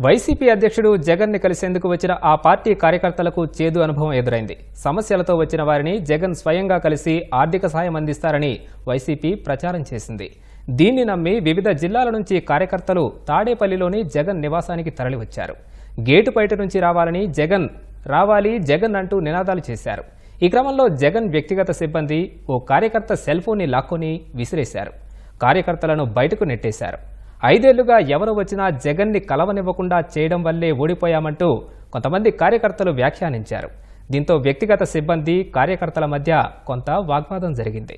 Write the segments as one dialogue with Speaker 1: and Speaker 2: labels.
Speaker 1: YCP అధ్యక్షుడు జగన్ని కలిసేందుకు వచ్చిన ఆ పార్టీ కార్యకర్తలకు చేదు అనుభవం ఎదురైంది. సమస్యలతో వచ్చిన వారిని జగన్ స్వయంగా కలిసి ఆర్థిక సాయం అందిస్తారని వైసీపీ ప్రచారం చేసింది. దీన్ని నమ్మి వివిధ జిల్లాల నుంచి కార్యకర్తలు తాడేపల్లిలోని జగన్ నివాసానికి తరలివచ్చారు. గేటు బయట నుంచి రావాలని జగన్ రావాలి జగన్ అంటూ నినాదాలు చేశారు. ఈ క్రమంలో జగన్ వ్యక్తిగత సిబ్బంది ఓ కార్యకర్త సెల్ ఫోన్ని లాక్కొని విసిరేశారు. కార్యకర్తలను బయటకు నెట్టేశారు. ఐదేళ్ళుగా ఎవరు వచ్చినా జగన్ని కలవనివ్వకుండా చేయడం వల్లే ఓడిపోయామంటూ కొంతమంది కార్యకర్తలు వ్యాఖ్యానించారు. దీంతో వ్యక్తిగత సిబ్బంది కార్యకర్తల మధ్య కొంత వాగ్వాదం జరిగింది.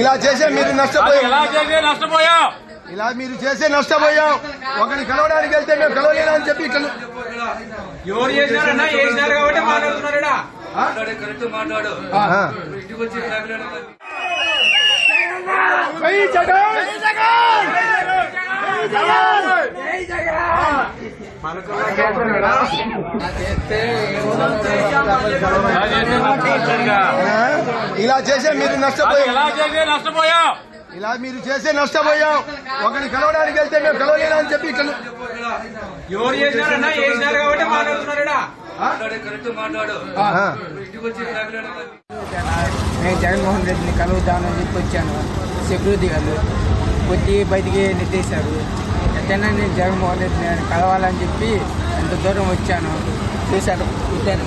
Speaker 2: ఇలా చేసే మీరు నష్టపోయాం
Speaker 3: ఎలా చేసి నష్టపోయాం?
Speaker 2: ఇలా మీరు చేసే నష్టపోయాం. ఒకరిని కలవడానికి వెళ్తే మేము కలవలేనా అని చెప్పి ఇక్కడ
Speaker 3: ఎవరు చేసినారన్నా చేసినారు కాబట్టి మాట్లాడుతున్నారా
Speaker 2: ఆహా. జై జగన్! జై జగన్! జై జగన్! ఇలా చేసే మీరు నష్టపోయాం.
Speaker 3: ఎలా చేసి నష్టపోయాం?
Speaker 2: ఇలా మీరు చేసే నష్టపోయాం. ఒకరిని కలవడానికి వెళ్తే మేము కలవలేనా అని చెప్పి ఇక్కడ
Speaker 3: ఎవరు చేసినారన్నా చేసినారు కాబట్టి మాట్లాడుతున్నారా
Speaker 2: ఆహా.
Speaker 4: నేను జగన్మోహన్ రెడ్డిని కలుగుతానని చెప్పి వచ్చాను. సెక్యూరిటీ వాళ్ళు వచ్చి బయటికి నెట్టేశారు. ఎట్టైనా నేను జగన్మోహన్ రెడ్డిని నేను కలవాలని చెప్పి ఎంత దూరం వచ్చాను. చూశాను చూశాను.